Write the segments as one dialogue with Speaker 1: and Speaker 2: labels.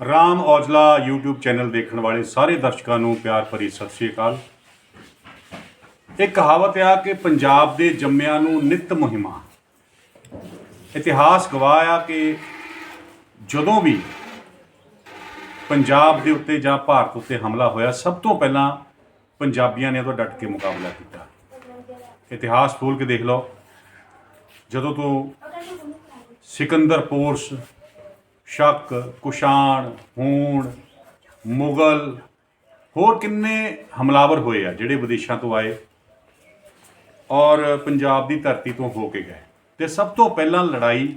Speaker 1: Ram Aujla YouTube channel ਦੇਖਣ ਵਾਲੇ ਸਾਰੇ ਦਰਸ਼ਕਾਂ ਨੂੰ ਪਿਆਰ ਭਰੀ ਸਤਿ ਸ੍ਰੀ ਅਕਾਲ। ਇਹ ਕਹਾਵਤ ਆ ਕਿ ਪੰਜਾਬ ਦੇ ਜੰਮਿਆਂ ਨੂੰ ਨਿਤ ਮੁਹਿਮਾ। ਇਤਿਹਾਸ ਗਵਾਹ ਆ ਕਿ ਜਦੋਂ ਵੀ ਪੰਜਾਬ ਦੇ ਉੱਤੇ ਜਾਂ ਭਾਰਤ ਉੱਤੇ ਹਮਲਾ ਹੋਇਆ, ਸਭ ਤੋਂ ਪਹਿਲਾਂ ਪੰਜਾਬੀਆਂ ਨੇ ਉਹਦਾ ਡਟ ਕੇ ਮੁਕਾਬਲਾ ਕੀਤਾ। ਇਤਿਹਾਸ ਖੋਲ ਕੇ ਦੇਖ ਲਓ। ਜਦੋਂ ਤੋਂ ਸਿਕੰਦਰ ਪੋਰਸ ਸ਼ੱਕ, ਕੁਸ਼ਾਣ, ਹੂਣ, ਮੁਗਲ, ਹੋਰ ਕਿੰਨੇ ਹਮਲਾਵਰ ਹੋਏ ਆ ਜਿਹੜੇ ਵਿਦੇਸ਼ਾਂ ਤੋਂ ਆਏ ਔਰ ਪੰਜਾਬ ਦੀ ਧਰਤੀ ਤੋਂ ਹੋ ਕੇ ਗਏ। ਤੇ ਸਭ ਤੋਂ ਪਹਿਲਾਂ ਲੜਾਈ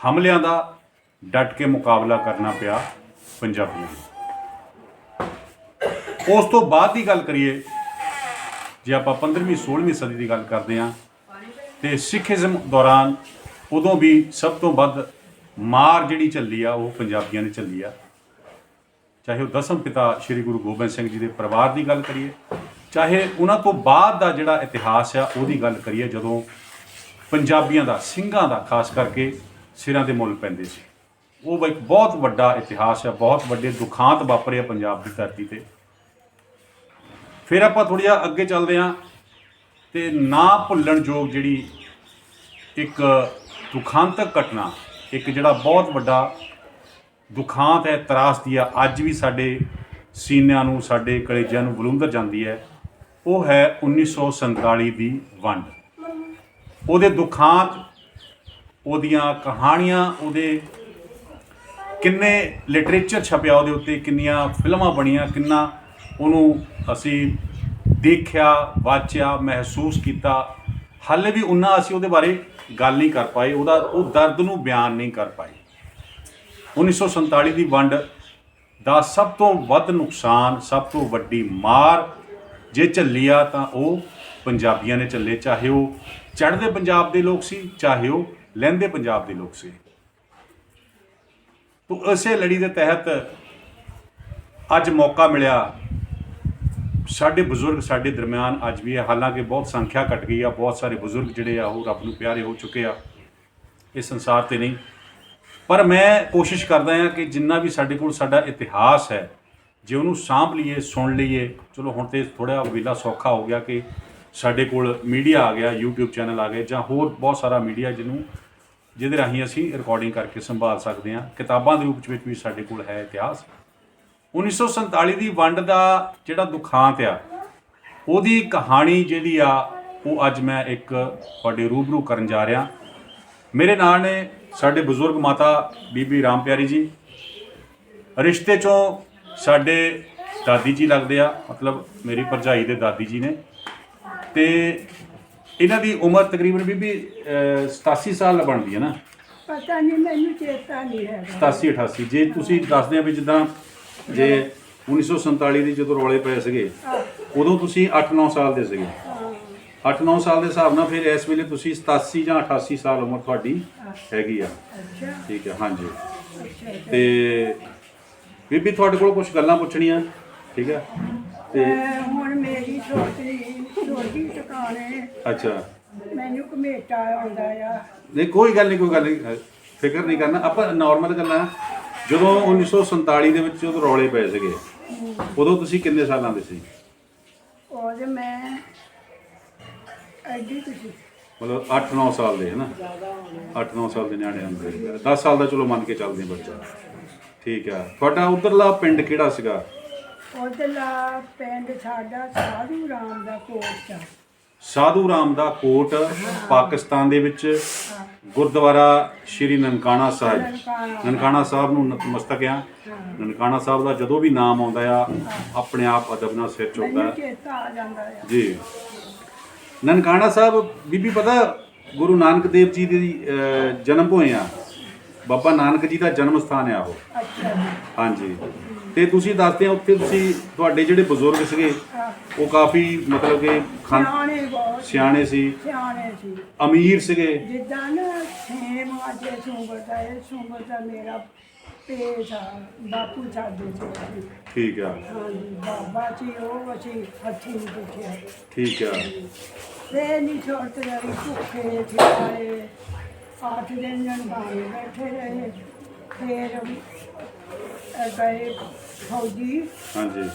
Speaker 1: ਹਮਲਿਆਂ ਦਾ ਡਟ ਕੇ ਮੁਕਾਬਲਾ ਕਰਨਾ ਪਿਆ ਪੰਜਾਬੀਆਂ ਨੂੰ। ਉਸ ਤੋਂ ਬਾਅਦ ਦੀ ਗੱਲ ਕਰੀਏ, ਜੇ ਆਪਾਂ 15ਵੀਂ 16ਵੀਂ ਸਦੀ ਦੀ ਗੱਲ ਕਰਦੇ ਹਾਂ, ਤੇ ਸਿੱਖੀਜ਼ਮ ਦੌਰਾਨ ਉਦੋਂ ਵੀ ਸਭ ਤੋਂ ਵੱਧ ਮਾਰ ਜਿਹੜੀ ਚੱਲੀ ਆ, ਉਹ ਪੰਜਾਬੀਆਂ ਨੇ ਚੱਲੀ ਆ। ਚਾਹੇ ਉਹ ਦਸਮ ਪਿਤਾ ਸ੍ਰੀ ਗੁਰੂ ਗੋਬਿੰਦ ਸਿੰਘ ਜੀ ਦੇ ਪਰਿਵਾਰ ਦੀ ਗੱਲ ਕਰੀਏ, ਚਾਹੇ ਉਹਨਾਂ ਤੋਂ ਬਾਅਦ ਦਾ ਜਿਹੜਾ ਇਤਿਹਾਸ ਆ, ਉਹਦੀ ਗੱਲ ਕਰੀਏ, ਜਦੋਂ ਪੰਜਾਬੀਆਂ ਦਾ, ਸਿੰਘਾਂ ਦਾ ਖਾਸ ਕਰਕੇ ਸਿਰਾਂ ਦੇ ਮੁੱਲ ਪੈਂਦੇ ਸੀ। ਉਹ ਇੱਕ ਬਹੁਤ ਵੱਡਾ ਇਤਿਹਾਸ ਆ, ਬਹੁਤ ਵੱਡੇ ਦੁਖਾਂਤ ਵਾਪਰੇ ਆ ਪੰਜਾਬ ਦੀ ਧਰਤੀ ਤੇ। ਫਿਰ ਆਪਾਂ ਥੋੜ੍ਹਾ ਜਿਹਾ ਅੱਗੇ ਚੱਲਦੇ ਹਾਂ ਤੇ ਨਾ ਭੁੱਲਣ ਯੋਗ ਜਿਹੜੀ ਇੱਕ ਦੁਖਾਂਤਕ ਘਟਨਾ ਇੱਕ ਜਿਹੜਾ ਬਹੁਤ ਵੱਡਾ ਦੁਖਾਂਤ ਹੈ ਤਰਾਸਦੀ ਆ, ਅੱਜ ਵੀ ਸਾਡੇ ਸੀਨਿਆਂ ਨੂੰ, ਸਾਡੇ ਕਲੇਜਿਆਂ ਨੂੰ ਬਲੁੰਦਰ ਜਾਂਦੀ ਹੈ। ਉਹ ਹੈ 1947 ਦੀ ਵੰਡ। ਉਹਦੇ ਦੁਖਾਂਤ, ਉਹਦੀਆਂ ਕਹਾਣੀਆਂ, ਉਹਦੇ ਕਿੰਨੇ ਲਿਟਰੇਚਰ ਛਪਿਆ ਉਹਦੇ ਉੱਤੇ, ਕਿੰਨੀਆਂ ਫਿਲਮਾਂ ਬਣੀਆਂ, ਕਿੰਨਾ ਉਹਨੂੰ ਅਸੀਂ ਦੇਖਿਆ, ਵਾਚਿਆ, ਮਹਿਸੂਸ ਕੀਤਾ। ਹਾਲੇ ਵੀ ਉਨਾ ਅਸੀਂ ਉਹਦੇ ਬਾਰੇ ਗੱਲ ਨਹੀਂ ਕਰ ਪਾਏ ਉਹਦਾ ਉਹ ਦਰਦ ਨੂੰ ਬਿਆਨ ਨਹੀਂ ਕਰ ਪਾਏ 1947 ਦੀ ਵੰਡ ਦਾ ਸਭ ਤੋਂ ਵੱਧ ਨੁਕਸਾਨ, ਸਭ ਤੋਂ ਵੱਡੀ ਮਾਰ ਜੇ ਝੱਲੀ ਆ ਤਾਂ ਉਹ ਪੰਜਾਬੀਆਂ ਨੇ ਝੱਲੇ, ਚਾਹੇ ਉਹ ਚੜ੍ਹਦੇ ਪੰਜਾਬ ਦੇ ਲੋਕ ਸੀ, ਚਾਹੇ ਉਹ ਲਹਿੰਦੇ ਪੰਜਾਬ ਦੇ ਲੋਕ ਸੀ। ਤੋ ਇਸੇ ਲੜੀ ਦੇ ਤਹਿਤ ਅੱਜ ਮੌਕਾ ਮਿਲਿਆ ਸਾਡੇ ਬਜ਼ੁਰਗ ਸਾਡੇ ਦਰਮਿਆਨ ਅੱਜ ਵੀ ਹੈ। ਹਾਲਾਂਕਿ ਬਹੁਤ ਸੰਖਿਆ ਘਟ ਗਈ ਆ, ਬਹੁਤ ਸਾਰੇ ਬਜ਼ੁਰਗ ਜਿਹੜੇ ਆ ਉਹ ਰੱਬ ਨੂੰ ਪਿਆਰੇ ਹੋ ਚੁੱਕੇ ਆ। ਇਸ ਸੰਸਾਰ ਤੇ ਨਹੀਂ। ਪਰ ਮੈਂ ਕੋਸ਼ਿਸ਼ ਕਰਦਾ ਹਾਂ ਕਿ ਜਿੰਨਾ ਵੀ ਸਾਡੇ ਕੋਲ ਸਾਡਾ ਇਤਿਹਾਸ ਹੈ, ਜੇ ਉਹਨੂੰ ਸਾਂਭ ਲਈਏ, ਸੁਣ ਲਈਏ, ਚਲੋ ਹੁਣ ਤੇ ਥੋੜਾ ਵੇਲਾ ਸੌਖਾ ਹੋ ਗਿਆ ਕਿ ਸਾਡੇ ਕੋਲ ਮੀਡੀਆ ਆ ਗਿਆ, YouTube ਚੈਨਲ ਆ ਗਏ ਜਾਂ ਹੋਰ ਬਹੁਤ ਸਾਰਾ ਮੀਡੀਆ ਜਿਹਨੂੰ, ਜਿਹਦੇ ਰਾਹੀਂ ਅਸੀਂ ਰਿਕਾਰਡਿੰਗ ਕਰਕੇ ਸੰਭਾਲ ਸਕਦੇ ਹਾਂ। ਕਿਤਾਬਾਂ ਦੇ ਰੂਪ ਵਿੱਚ ਵੀ ਸਾਡੇ ਕੋਲ ਹੈ ਇਤਿਹਾਸ। 1947 ਦੀ ਵੰਡ ਦਾ ਜਿਹੜਾ ਦੁਖਾਂਤ ਆ ਉਹਦੀ ਕਹਾਣੀ ਜਿਹੜੀ ਆ ਉਹ ਅੱਜ ਮੈਂ ਇੱਕ ਤੁਹਾਡੇ ਰੂਬਰੂ ਕਰਨ ਜਾ ਰਿਹਾ। ਮੇਰੇ ਨਾਲ ਨੇ ਸਾਡੇ ਬਜ਼ੁਰਗ ਮਾਤਾ ਬੀਬੀ ਰਾਮ ਪਿਆਰੀ ਜੀ। ਰਿਸ਼ਤੇ ਚੋਂ ਸਾਡੇ ਦਾਦੀ ਜੀ ਲੱਗਦੇ ਆ ਮਤਲਬ ਮੇਰੀ ਭਰਜਾਈ ਦੇ ਦਾਦੀ ਜੀ ਨੇ। ਤੇ ਇਹਨਾਂ ਦੀ ਉਮਰ ਤਕਰੀਬਨ ਬੀਬੀ ਅਹ, 87 ਸਾਲ ਬਣਦੀ ਹੈ ਨਾ?
Speaker 2: ਪਤਾ ਨਹੀਂ ਮੈਨੂੰ ਚੇਤਾ ਨਹੀਂ ਹੈਗਾ।
Speaker 1: 87 88 ਜੇ ਤੁਸੀਂ ਦੱਸਦੇ ਆ ਵੀ ਜਿੱਦਾਂ ਜੇ 1947 ਦੀ ਜਦੋਂ ਰੌਲੇ ਪਏ ਸੀਗੇ ਉਦੋਂ ਤੁਸੀਂ 8-9 ਸਾਲ ਦੇ ਸੀਗੇ। 8-9 ਸਾਲ ਦੇ ਹਿਸਾਬ ਨਾਲ ਫਿਰ ਇਸ ਵੇਲੇ ਤੁਸੀਂ 87 ਜਾਂ 88 ਸਾਲ ਉਮਰ ਤੁਹਾਡੀ ਹੈਗੀ ਆ। ਠੀਕ ਹੈ ਹਾਂਜੀ। ਤੇ ਬੀਬੀ ਤੁਹਾਡੇ ਕੋਲ ਕੁਝ ਗੱਲਾਂ ਪੁੱਛਣੀਆਂ? ਠੀਕ ਹੈ ਤੇ
Speaker 2: ਹੁਣ ਮੇਰੀ ਛੋਟੀ ਛੋਟੀ ਟਿਕਾਣੇ
Speaker 1: ਅੱਛਾ।
Speaker 2: ਮੈਨੂੰ ਕਮੇਟਾ ਆਉਂਦਾ ਆ।
Speaker 1: ਨਹੀਂ ਕੋਈ ਗੱਲ ਨਹੀਂ ਕੋਈ ਗੱਲ ਨਹੀਂ। ਫਿਕਰ ਨਹੀਂ ਕਰਨਾ। ਆਪਾਂ ਨਾਰਮਲ ਗੱਲਾਂ ਜਦੋਂ 1947 ਦੇ ਵਿੱਚ ਜਦੋਂ ਰੌਲੇ ਪਏ ਸੀਗੇ ਉਦੋਂ ਤੁਸੀਂ ਕਿੰਨੇ ਸਾਲਾਂ ਦੇ ਸੀ?
Speaker 2: ਉਹਦੇ ਮੈਂ ਐਡੀ ਤੁਸੀਂ
Speaker 1: ਮਤਲਬ 8-9 ਸਾਲ ਦੇ ਹੈ ਨਾ 8-9 ਸਾਲ ਦੇ ਨਿਆਣੇ ਹੁੰਦੇ 10 ਸਾਲ ਦਾ ਚਲੋ ਮੰਨ ਕੇ ਚੱਲਦੇ ਹਾਂ ਬੱਚਾ। ਠੀਕ ਆ। ਤੁਹਾਡਾ ਉਧਰਲਾ ਪਿੰਡ ਕਿਹੜਾ ਸੀਗਾ?
Speaker 2: ਉਹਦਲਾ ਪਿੰਡ ਸਾਡਾ ਸਾਧੂ ਰਾਮ ਦਾ ਕੋਟ ਆ
Speaker 1: ਸਾਧੂ ਰਾਮ ਦਾ ਕੋਟ ਪਾਕਿਸਤਾਨ ਦੇ ਵਿੱਚ ਗੁਰਦੁਆਰਾ ਸ਼੍ਰੀ ਨਨਕਾਣਾ ਸਾਹਿਬ
Speaker 2: ਨਨਕਾਣਾ।
Speaker 1: ਸਾਹਿਬ ਨੂੰ ਨਤਮਸਤਕ ਆ। ਨਨਕਾਣਾ ਸਾਹਿਬ ਦਾ ਜਦੋਂ ਵੀ ਨਾਮ ਆਉਂਦਾ ਆ ਆਪਣੇ ਆਪ ਅਦਬ ਨਾਲ ਸਿਰ ਝੁਕਦਾ
Speaker 2: ਆ
Speaker 1: ਜੀ। ਨਨਕਾਣਾ ਸਾਹਿਬ ਬੀਬੀ ਪਤਾ ਗੁਰੂ ਨਾਨਕ ਦੇਵ ਜੀ ਦੀ ਜਨਮ ਭੂਮੀ ਆ। ਬਾਬਾ ਨਾਨਕ ਜੀ ਦਾ ਜਨਮ ਸਥਾਨ ਆ ਉਹ।
Speaker 2: ਅੱਛਾ
Speaker 1: ਹਾਂਜੀ। ਤੇ ਤੁਸੀਂ ਦੱਸਦੇ ਆ ਉੱਥੇ ਤੁਸੀਂ ਤੁਹਾਡੇ ਜਿਹੜੇ ਬਜ਼ੁਰਗ ਸੀਗੇ ਉਹ ਕਾਫੀ ਮਤਲਬ ਕਿ
Speaker 2: ਸਿਆਣੇ ਬਹੁਤ
Speaker 1: ਸਿਆਣੇ ਸੀ।
Speaker 2: ਸਿਆਣੇ ਸੀ।
Speaker 1: ਅਮੀਰ ਸੀਗੇ।
Speaker 2: ਜਿੱਦਾਂ ਨਾ ਸੇਮ ਅੱਜ ਸੁੰਗਰ ਦਾ ਇਹ ਸੁੰਗਰ ਦਾ ਮੇਰਾ ਆ ਬਾਪੂ ਸਾਡੇ ਸੀ।
Speaker 1: ਠੀਕ ਆ।
Speaker 2: ਹਾਂਜੀ ਬਾਬਾ ਜੀ ਉਹ ਅਸੀਂ ਹੱਥੀਂ ਦੇਖਿਆ
Speaker 1: ਠੀਕ ਆ।
Speaker 2: ਤੇ ਨਹੀਂ ਛੋਟ ਰਹੀ ਭੁੱਖੇ ਥਿਆਏ ਅੱਠ ਦਿਨ ਜਨ ਬਾਹਰ ਬੈਠੇ ਰਹੇ ਫੇਰ ਗਏ ਫੌਜੀ
Speaker 1: ਹਾਂਜੀ।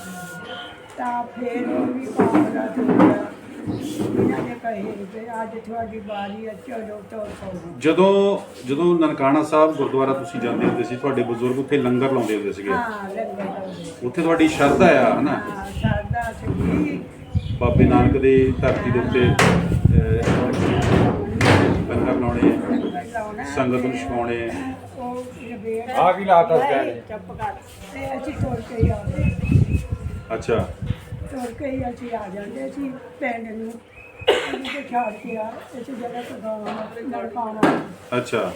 Speaker 2: ਤਾਂ ਫਿਰ ਉਹ ਵੀ ਕਾਮਰਾ ਤੋਂ ਗਿਆ। ਇਹਨਾਂ ਨੇ ਕਹੇ ਕਿ ਅੱਜ ਤੁਹਾਡੀ ਵਾਰੀ ਹੈ ਚਲੋ ਤੋਂ ਸੌਂ।
Speaker 1: ਜਦੋਂ ਜਦੋਂ ਨਨਕਾਣਾ ਸਾਹਿਬ ਗੁਰਦੁਆਰਾ ਤੁਸੀਂ ਜਾਂਦੇ ਹੁੰਦੇ ਸੀ ਤੁਹਾਡੇ ਬਜ਼ੁਰਗ ਉੱਥੇ ਲੰਗਰ ਲਾਉਂਦੇ ਹੁੰਦੇ ਸੀਗੇ?
Speaker 2: ਹਾਂ ਲੰਗਰ।
Speaker 1: ਉੱਥੇ ਤੁਹਾਡੀ ਸ਼ਰਧਾ ਆ ਹਨਾ?
Speaker 2: ਹਾਂ ਸਾਡਾ ਸੀ
Speaker 1: ਬਾਬੇ ਨਾਨਕ ਦੀ ਧਰਤੀ ਦੇ ਉੱਤੇ ਅਹ, ਲੰਗਰ ਲਾਉਣੇ। ਸੰਗਤ ਨੂੰ ਛਕਾਉਣੇ।
Speaker 3: ਆ ਕੀ ਲਾਤਾ ਸੀ
Speaker 2: ਨਹੀਂ, ਚੁੱਪ ਕਰ। ਤੇ ਅਸੀਂ ਤੁਰ ਕੇ ਹੀ ਆਉਂਦੇ
Speaker 1: ਅੱਛਾ।
Speaker 2: ਤੁਰ ਕੇ ਹੀ ਅਸੀਂ ਆ ਜਾਂਦੇ ਸੀ ਪਿੰਡ ਨੂੰ। ਤੇ ਛੱਡ ਕੇ ਆ ਇਸ ਜਗ੍ਹਾ ਤੋਂ ਗਾਉਂ ਨਲਕਾਣਾ
Speaker 1: ਅੱਛਾ।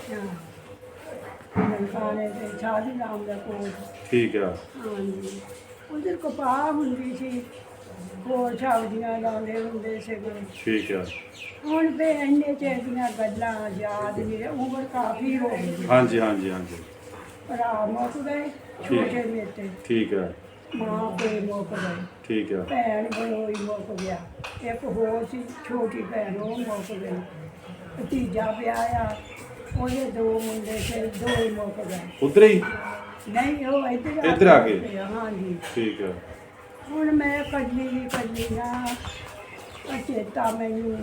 Speaker 2: ਨਲਕਾਣੇ ਤੇ ਸਾਧੂ ਰਾਮ ਦਾ ਕੋਲ।
Speaker 1: ਠੀਕ ਆ।
Speaker 2: ਹਾਂਜੀ। ਉਧਰ ਕਪਾਹ ਹੁੰਦੀ ਸੀ। ਹੋਰ ਸਬਜ਼ੀਆਂ ਲਾਉਂਦੇ ਹੁੰਦੇ ਸੀਗੇ।
Speaker 1: ਠੀਕ ਆ।
Speaker 2: ਹੁਣ ਤੇ ਇੰਨੇ ਚਿਰ ਦੀਆਂ ਗੱਲਾਂ ਯਾਦ ਨਹੀਂ ਉਮਰ ਕਾਫੀ ਹੋ ਗਈ।
Speaker 1: ਹਾਂਜੀ ਹਾਂਜੀ ਹਾਂਜੀ।
Speaker 2: ਭਰਾ ਮੁੱਕ ਗਏ ਛੋਟੇ ਮੇਤੇ
Speaker 1: ਠੀਕ ਆ
Speaker 2: ਮਾਂ ਪਿਓ ਮੁੱਕ ਗਏ
Speaker 1: ਠੀਕ ਆ
Speaker 2: ਭੈਣ ਬਰੋਈ ਮੁੱਕ ਗਿਆ। ਇੱਕ ਹੋਰ ਸੀ ਛੋਟੀ ਭੈਣ ਉਹ ਮੁੱਕ ਗਈ। ਭਤੀਜਾ ਵਿਆਹ ਆ ਉਹਦੇ ਦੋ ਮੁੰਡੇ ਸੀ ਦੋ ਹੀ ਮੁੱਕ ਗਏ।
Speaker 1: ਉਧਰ ਹੀ?
Speaker 2: ਨਹੀਂ ਉਹ ਇੱਧਰ
Speaker 1: ਇੱਧਰ ਆ ਗਏ।
Speaker 2: ਹਾਂਜੀ।
Speaker 1: ਠੀਕ ਆ
Speaker 2: ਹੁਣ ਮੈਂ ਕੱਢੀ ਦੀ ਕੱਢੀ ਨਾ ਉਹ ਚੇਤਾ ਮੈਨੂੰ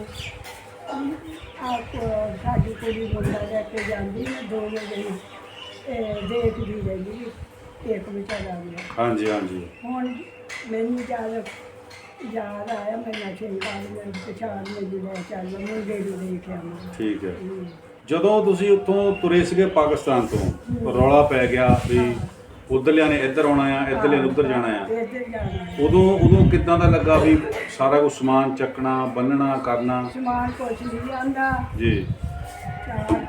Speaker 2: ਆਪ ਸਾਡੀ ਕੁੜੀ ਮੁੰਡਾ ਲੈ ਕੇ ਜਾਂਦੀ ਮੈਂ ਦੋ ਵਜੇ ਦੇਖਦੀ ਰਹਿੰਦੀ ਇੱਕ ਵਿਚਾਰਾ ਆ ਗਿਆ।
Speaker 1: ਹਾਂਜੀ ਹਾਂਜੀ।
Speaker 2: ਹੁਣ ਮੈਨੂੰ ਜਦ ਯਾਦ ਆਇਆ ਮੈਂ ਨਸ਼ੇ ਕਾਲ ਮੈਂ ਪਛਾਣ ਮੈਨੂੰ ਲੈ ਚੱਲ ਮੁੰਡੇ ਨੂੰ ਦੇਖ ਆਵਾਂ
Speaker 1: ਠੀਕ ਹੈ। ਜਦੋਂ ਤੁਸੀਂ ਉੱਥੋਂ ਤੁਰੇ ਸੀਗੇ ਪਾਕਿਸਤਾਨ ਤੋਂ ਰੌਲਾ ਪੈ ਗਿਆ ਵੀ ਉਧਰਲਿਆਂ ਨੇ ਇੱਧਰ ਆਉਣਾ ਆ ਇੱਧਰਲਿਆਂ ਨੇ ਉੱਧਰ ਜਾਣਾ ਆ।
Speaker 2: ਇੱਧਰ ਜਾਣਾ
Speaker 1: ਉਦੋਂ ਉਦੋਂ ਕਿੱਦਾਂ ਦਾ ਲੱਗਾ ਵੀ ਸਾਰਾ ਕੁਝ ਸਮਾਨ ਚੱਕਣਾ ਬੰਨਣਾ ਕਰਨਾ?
Speaker 2: ਸਮਾਨ ਕੁਛ ਨਹੀਂ ਆਂਦਾ
Speaker 1: ਜੀ।
Speaker 2: ਚਾਰ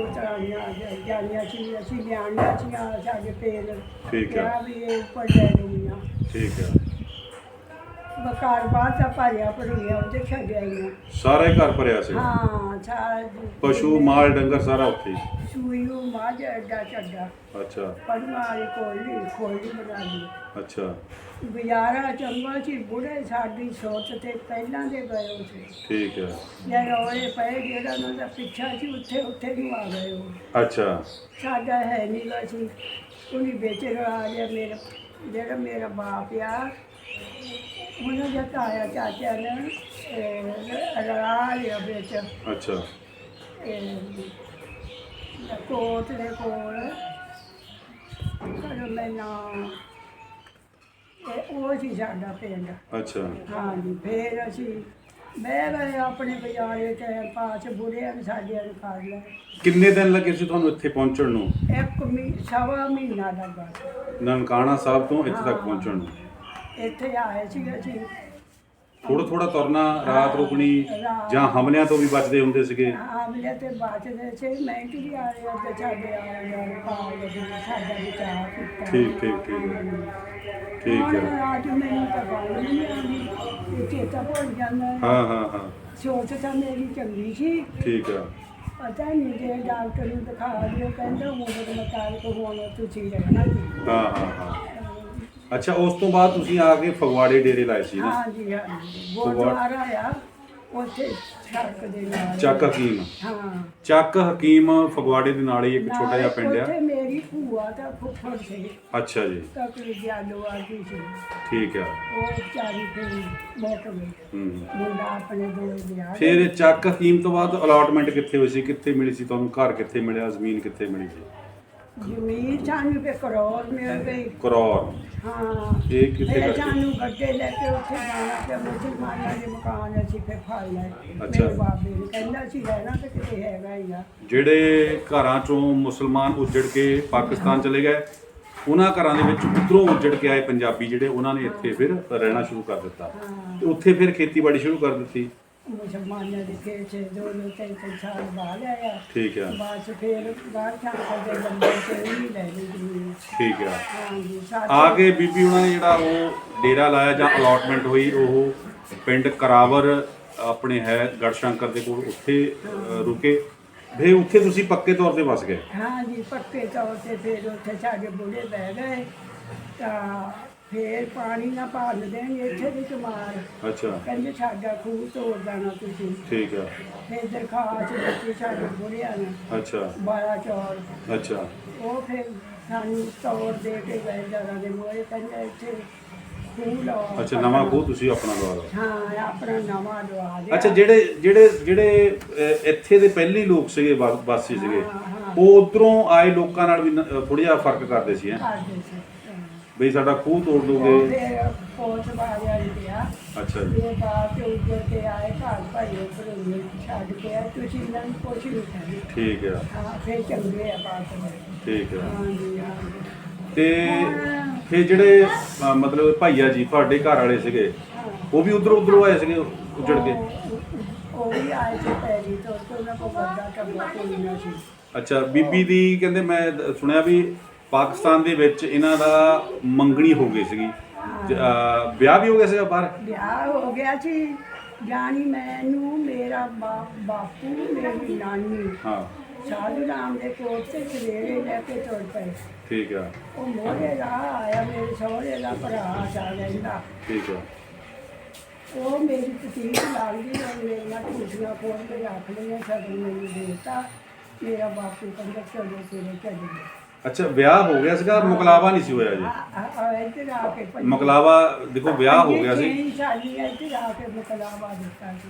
Speaker 2: ਕੁੜੀਆਂ ਸੀ ਅਸੀਂ ਲਿਆਣੀਆਂ ਸੀ ਸਾਡੇ ਪੇਲ
Speaker 1: ਠੀਕ ਹੈ।
Speaker 2: ਕਿਹਾ ਵੀ ਇਹ ਉੱਪਰ ਲੈ ਲੂੰਗੀਆਂ
Speaker 1: ਠੀਕ ਹੈ
Speaker 2: ਬਕਾਰ ਬਾਤ ਆ ਭਾਰਿਆ ਭਰੂਆਂ ਉਹਦੇ ਛੱਡ ਆਈਆਂ।
Speaker 1: ਸਾਰਾ ਹੀ ਘਰ ਭਰਿਆ ਸੀ।
Speaker 2: ਹਾਂ ਸਾਰਾ
Speaker 1: ਪਸ਼ੂ ਮਾਲ ਡੰਗਰ ਸਾਰਾ ਉੱਥੇ ਹੀ।
Speaker 2: ਸੂਈਓ ਮਾਝ ਐਡਾ ਛੱਡਾ
Speaker 1: ਅੱਛਾ।
Speaker 2: ਪੜਵਾ ਵਾਲੀ ਕੋਲੀ ਖੋਲੀ ਬਣਾ ਲਈ।
Speaker 1: ਅੱਛਾ।
Speaker 2: ਗੁਜ਼ਾਰਾ ਚੰਗਾ ਸੀ ਬੁੜੇ ਸਾਡੀ ਸੋਚ ਤੇ ਪਹਿਲਾਂ ਦੇ ਗਏ ਸੀ
Speaker 1: ਠੀਕ ਹੈ।
Speaker 2: ਜੇ ਰੋਏ ਪਏ ਜਿਹੜਾ ਉਹਨਾਂ ਦਾ ਪਿੱਛਾ ਸੀ ਉੱਥੇ ਉੱਥੇ ਨੂੰ ਆ ਗਏ ਉਹ।
Speaker 1: ਅੱਛਾ।
Speaker 2: ਸਾਡਾ ਹੈ ਨਹੀਂ ਗਾ ਸੀ। ਉਹਨੇ ਵਿੱਚ ਆ ਗਿਆ ਮੇਰਾ ਜਿਹੜਾ ਮੇਰਾ ਬਾਪ ਆ ਉਹਨਾਂ ਦਾ ਤਾਇਆ ਚਾਚਾ ਨੇ ਇਹ, ਰਲਾ ਲਿਆ ਵਿੱਚ।
Speaker 1: ਅੱਛਾ।
Speaker 2: ਇਹ, ਕੋਟ ਦੇ ਕੋਲ ਕਰ ਮੈਂ ਨਾ ਇਹ ਉਹ ਸੀ ਸਾਡਾ ਪਿੰਡ।
Speaker 1: ਅੱਛਾ।
Speaker 2: ਹਾਂਜੀ ਫੇਰ ਅਸੀਂ ਬਹਿ ਗਏ ਆਪਣੇ ਬਾਜ਼ਾਰੇ ਟਾਈਮ ਪਾਸ ਬੁੜਿਆਂ ਨੇ ਸਾਡਿਆਂ ਨੂੰ ਕਰ ਲਿਆ।
Speaker 1: ਕਿੰਨੇ ਦਿਨ ਲੱਗੇ ਸੀ ਤੁਹਾਨੂੰ ਇੱਥੇ ਪਹੁੰਚਣ ਨੂੰ?
Speaker 2: ਇੱਕ ਮੀ ਸਵਾ ਮਹੀਨਾ ਲੱਗਾ।
Speaker 1: ਨਨਕਾਣਾ ਸਾਹਿਬ ਤੋਂ ਇੱਥੇ ਤੱਕ ਪਹੁੰਚਣ ਨੂੰ।
Speaker 2: ਇੱਥੇ ਆਏ ਸੀ ਅਸੀਂ
Speaker 1: ਥੋੜਾ ਥੋੜਾ ਤੁਰਨਾ ਰਾਤ ਰੁਕਣੀ ਜਾਂ ਹਮਲਿਆਂ ਤੋਂ ਵੀ ਬਚਦੇ ਹੁੰਦੇ ਸੀਗੇ?
Speaker 2: ਆਮਲੇ ਤੇ ਬਚਦੇ ਸੀ। ਮਿੰਟ ਵੀ ਆ ਰਹੇ ਤੇ ਸਾਡੇ ਆ ਰਹੇ ਪਾਲ ਦੇ ਵਿੱਚ ਸਾਡਾ ਵਿਚਾਰ ਕੀਤਾ।
Speaker 1: ਠੀਕ ਠੀਕ ਠੀਕ ਹੈ। ਠੀਕ
Speaker 2: ਹੁਣ
Speaker 1: ਹੈ।
Speaker 2: ਅੱਜ ਮੈਨੂੰ ਤਾਂ ਗੱਲ ਨਹੀਂ ਆਉਂਦੀ। ਇਹ ਚੇਤਾ ਭੁੱਲ ਜਾਂਦਾ। ਹੈ।
Speaker 1: ਹਾਂ ਹਾਂ। ਹਾਂ
Speaker 2: ਸੋਚ ਤਾਂ ਮੇਰੀ ਚੰਗੀ ਸੀ।
Speaker 1: ਠੀਕ
Speaker 2: ਪਤਾ ਨਹੀਂ ਜੇ ਡਾਕਟਰ ਨੂੰ ਦਿਖਾ ਦਿਓ ਕਹਿੰਦਾ ਉਮਰ ਮੁਤਾਬਕ ਹੁਣ ਤੁਸੀਂ ਰਹਿਣਾ ਜੀ
Speaker 1: ਹਾਂ ਹਾਂ ਹਾਂ। ਅੱਛਾ ਉਸ ਤੋਂ ਬਾਅਦ ਤੁਸੀਂ ਆ ਕੇ ਫਗਵਾੜੇ ਡੇਰੇ ਲਾਏ ਸੀ ਨਾ?
Speaker 2: ਹਾਂਜੀ ਹਾਂਜੀ। ਗੁਰਦੁਆਰਾ ਆ ਉੱਥੇ ਸੜਕ ਦੇ ਨਾਲ।
Speaker 1: ਚੱਕ ਹਕੀਮ।
Speaker 2: ਹਾਂ।
Speaker 1: ਚੱਕ ਹਕੀਮ ਫਗਵਾੜੇ ਦੇ ਨਾਲ ਹੀ ਇੱਕ ਛੋਟਾ ਜਿਹਾ ਪਿੰਡ ਆ?
Speaker 2: ਉੱਥੇ ਮੇਰੀ ਭੂਆ ਦਾ ਫੁੱਫੜ ਸੀ।
Speaker 1: ਅੱਛਾ ਜੀ।
Speaker 2: ਤਕਲੀ ਜਾਲੋ ਆ ਗਈ ਸੀ।
Speaker 1: ਠੀਕ ਆ।
Speaker 2: ਉਹ ਵਿਚਾਰੀ ਫਿਰ ਮੁੱਕ ਗਈ।
Speaker 1: ਹੂੰ।
Speaker 2: ਮੁੰਡਾ ਆਪਣੇ ਦੋ ਵਿਆਹ
Speaker 1: ਫਿਰ ਚੱਕ ਹਕੀਮ ਤੋਂ ਬਾਅਦ ਅਲਾਟਮੈਂਟ ਕਿੱਥੇ ਹੋਈ ਸੀ? ਕਿੱਥੇ ਮਿਲੀ ਸੀ ਤੁਹਾਨੂੰ? ਘਰ ਕਿੱਥੇ ਮਿਲਿਆ? ਜ਼ਮੀਨ ਕਿੱਥੇ ਮਿਲੀ ਸੀ?
Speaker 2: ਜ਼ਮੀਨ ਸਾਨੂੰ ਤੇ ਕਰੋੜ ਮਿਲ ਗਈ
Speaker 1: ਕਰੌਰ
Speaker 2: ਹਾਂ।
Speaker 1: ਇਹ ਕਿੱਥੇ
Speaker 2: ਫਿਰ
Speaker 1: ਕਰਕੇ?
Speaker 2: ਸਾਨੂੰ ਗੱਡੇ ਲੈ ਕੇ ਉੱਥੇ ਜਾਣਾ ਤੇ ਮੁਸਲਮਾਨਾਂ ਦੇ ਮਕਾਨ ਅਸੀਂ ਫਿਰ ਫੜ ਲਏ।
Speaker 1: ਅੱਛਾ।
Speaker 2: ਮੇਰੇ ਬਾਬੇ ਨੇ ਕਹਿੰਦਾ ਸੀ ਰਹਿਣਾ ਤੇ ਕਿਤੇ ਹੈਗਾ ਹੀ ਆ।
Speaker 1: ਜਿਹੜੇ ਘਰਾਂ ਚੋਂ ਮੁਸਲਮਾਨ ਉੱਜੜ ਕੇ ਪਾਕਿਸਤਾਨ ਚਲੇ ਗਏ ਉਹਨਾਂ ਘਰਾਂ ਦੇ ਵਿੱਚ ਉਧਰੋਂ ਉੱਜੜ ਕੇ ਆਏ ਪੰਜਾਬੀ ਜਿਹੜੇ ਉਹਨਾਂ ਨੇ ਇੱਥੇ ਫਿਰ ਰਹਿਣਾ ਸ਼ੁਰੂ ਕਰ ਦਿੱਤਾ। ਤੇ ਉੱਥੇ ਫਿਰ ਖੇਤੀਬਾੜੀ ਸ਼ੁਰੂ ਕਰ ਦਿੱਤੀ।
Speaker 2: ਮੁਸਲਮਾਨਾਂ ਦੇ ਖੇਤ ਚ ਦੋ ਦੋ ਤਿੰਨ ਤਿੰਨ ਸਾਲ ਬਾਅਦ ਆਇਆ
Speaker 1: ਠੀਕ ਆ।
Speaker 2: ਬਾਅਦ ਚ ਫਿਰ ਬਾਹਰ ਛਾਂ ਦੇ ਲੰਬੇ ਤੇ ਨਹੀਂ ਲੈ ਲਈ ਜ਼ਮੀਨ।
Speaker 1: ਠੀਕ ਆ।
Speaker 2: ਹਾਂਜੀ
Speaker 1: ਆ
Speaker 2: ਸਾਡੇ
Speaker 1: ਕੇ ਬੀਬੀ ਉਹਨਾਂ ਨੇ ਜਿਹੜਾ ਉਹ ਡੇਰਾ ਲਾਇਆ ਜਾਂ ਅਲਾਟਮੈਂਟ ਹੋਈ ਉਹ ਪਿੰਡ ਕਰਾਵਰ ਆਪਣੇ ਹੈ ਗੜਸ਼ੰਕਰ ਦੇ ਕੋਲ ਉੱਥੇ ਅ, ਰੁਕੇ। ਫੇ ਉੱਥੇ ਤੁਸੀਂ ਪੱਕੇ ਤੌਰ ਤੇ ਵਸ ਗਏ?
Speaker 2: ਹਾਂਜੀ ਪੱਕੇ ਤੌਰ ਤੇ ਫਿਰ ਉੱਥੇ ਸਾਡੇ ਬੁੜੇ ਬਹਿ ਗਏ। ਤਾਂ ਫਿਰ ਪਾਣੀ ਨਾ ਭਾਲ ਦੇਣਗੇ ਇੱਥੇ ਦੀ ਕਮਾਰ
Speaker 1: ਅੱਛਾ।
Speaker 2: ਕਹਿੰਦੇ ਸਾਡਾ ਖੂਹ ਤੋੜ ਦੇਣਾ ਤੁਸੀਂ।
Speaker 1: ਠੀਕ ਆ।
Speaker 2: ਫਿਰ ਦਰਖਾਸਤ ਦਿੱਤੀ ਸਾਡੇ ਬੁੜਿਆਂ ਨੇ।
Speaker 1: ਅੱਛਾ।
Speaker 2: ਬਾਰਾ ਚੌਰ
Speaker 1: ਅੱਛਾ।
Speaker 2: ਉਹ ਫਿਰ ਸਾਨੂੰ ਤੋੜ ਦੇ ਕੇ ਗਏ ਜਗ੍ਹਾ ਦੇ ਮੋਏ ਕਹਿੰਦੇ ਇੱਥੇ ਖੂਹ ਲਾਓ
Speaker 1: ਅੱਛਾ ਨਵਾਂ ਖੂਹ ਤੁਸੀਂ ਆਪਣਾ ਲਵਾ ਲਓ।
Speaker 2: ਹਾਂ ਆਪਣਾ ਨਵਾਂ ਦਵਾ ਦਿਆ
Speaker 1: ਅੱਛਾ ਜਿਹੜੇ ਜਿਹੜੇ ਜਿਹੜੇ ਅਹ, ਇੱਥੇ ਦੇ ਪਹਿਲੀ ਲੋਕ ਸੀਗੇ ਵਾ- ਵਾਸੀ ਸੀਗੇ
Speaker 2: ਹਾਂ, ਹਾਂ।
Speaker 1: ਉਹ ਉਧਰੋਂ ਆਏ ਲੋਕਾਂ ਨਾਲ ਵੀ ਥੋੜਾ ਜਿਹਾ ਫ਼ਰਕ ਕਰਦੇ ਸੀ ਹੈ?
Speaker 2: ਕਰਦੇ ਸੀ।
Speaker 1: ਬਈ ਸਾਡਾ ਖੂਹ ਤੋੜ ਦੋਗੇ
Speaker 2: ਫਿਰ ਪੋਤ ਬਾਜਾ ਗਿਆ
Speaker 1: ਅੱਛਾ ਜੀ।
Speaker 2: ਇਹ ਬਾਅਦ ਚ ਉੱਜੜ ਕੇ ਆਏ ਘਰ ਭਾਈ ਉੱਪਰ ਉਹਨੇ ਛੱਡ ਕੇ ਆਏ ਤੁਸੀਂ ਇਹਨਾਂ ਨੂੰ ਕੁਛ ਨਹੀਂ ਕਹਿੰਦੇ
Speaker 1: ਠੀਕ ਹੈ
Speaker 2: ਹਾਂ ਫਿਰ ਚੰਗੇ ਆ ਬਾਤ
Speaker 1: ਠੀਕ ਹੈ
Speaker 2: ਹਾਂਜੀ
Speaker 1: ਤੇ ਫਿਰ ਜਿਹੜੇ ਮਤਲਬ ਭਾਈਆ ਜੀ ਤੁਹਾਡੇ ਘਰ ਵਾਲੇ ਸੀਗੇ ਉਹ ਵੀ ਉਧਰੋਂ ਉਧਰੋਂ ਆਏ ਸੀਗੇ ਉੱਜੜ ਕੇ?
Speaker 2: ਉਹ- ਵੀ ਆਏ ਸੀ ਪੈਰੀ ਤੋਂ ਤੇ ਉਹਨਾਂ ਕੋਲ ਵੱਡਾ ਟੱਬਾ ਕੋਈ ਨਾ ਸੀ
Speaker 1: ਅੱਛਾ ਬੀਬੀ ਦੀ ਕਹਿੰਦੇ ਮੈਂ ਦ- ਸੁਣਿਆ ਵੀ ਪਾਕਿਸਤਾਨ ਦੇ ਵਿੱਚ ਇਹਨਾਂ ਦਾ ਮੰਗਣੀ ਹੋ ਗਈ ਸੀਗੀ। ਤੇ, ਅਹ, ਵਿਆਹ ਵੀ ਹੋ ਗਿਆ ਸੀਗਾ ਬਾਹਰ?
Speaker 2: ਵਿਆਹ ਹੋ ਗਿਆ ਸੀ ਜਾਣੀ ਮੈਨੂੰ ਮੇਰਾ ਬਾ- ਬਾਪੂ ਮੇਰੀ ਨਾਨੀ।
Speaker 1: ਹਾਂ।
Speaker 2: ਸਾਧੂ ਰਾਮ ਦੇ ਕੋਲ ਤੇ ਸਵੇਰੇ ਲੈ ਕੇ ਤੁਰ ਪਏ।
Speaker 1: ਠੀਕ ਆ।
Speaker 2: ਉਹ ਮੋਰੇ ਦਾ ਆਇਆ ਮੇਰੇ ਸਹੁਰੇ ਦਾ ਭਰਾ ਚਾ ਲੈਂਦਾ
Speaker 1: ਠੀਕ ਆ।
Speaker 2: ਉਹ ਮੇਰੀ ਪਤੀਤ ਲੱਗਦੀ ਉਹ ਮੇਰੀਆਂ ਟੂਟੀਆਂ ਖੋਲ ਕੇ ਰੱਖ ਲਈਆਂ ਸਗਨ ਮੈਨੂੰ ਦੇਤਾ ਮੇਰਾ ਬਾਪੂ ਕਹਿੰਦਾ ਚਲੋ ਤੇਰੇ ਚੱਲ ਗਏ
Speaker 1: ਅੱਛਾ ਵਿਆਹ ਹੋ ਗਿਆ ਸੀਗਾ ਮੁਕਲਾਵਾ ਨਹੀਂ ਸੀ ਹੋਇਆ ਜੀ।
Speaker 2: ਆ ਆ ਕੇ ਪੰਜੀ-
Speaker 1: ਮੁਕਲਾਵਾ ਦੇਖੋ ਵਿਆਹ ਹੋ ਗਿਆ ਸੀ।
Speaker 2: ਪੰਜੀ ਸਾਲੀ ਇੱਧਰ ਆ ਕੇ ਮੁਕਲਾਵਾ ਦਿੱਤਾ ਸੀ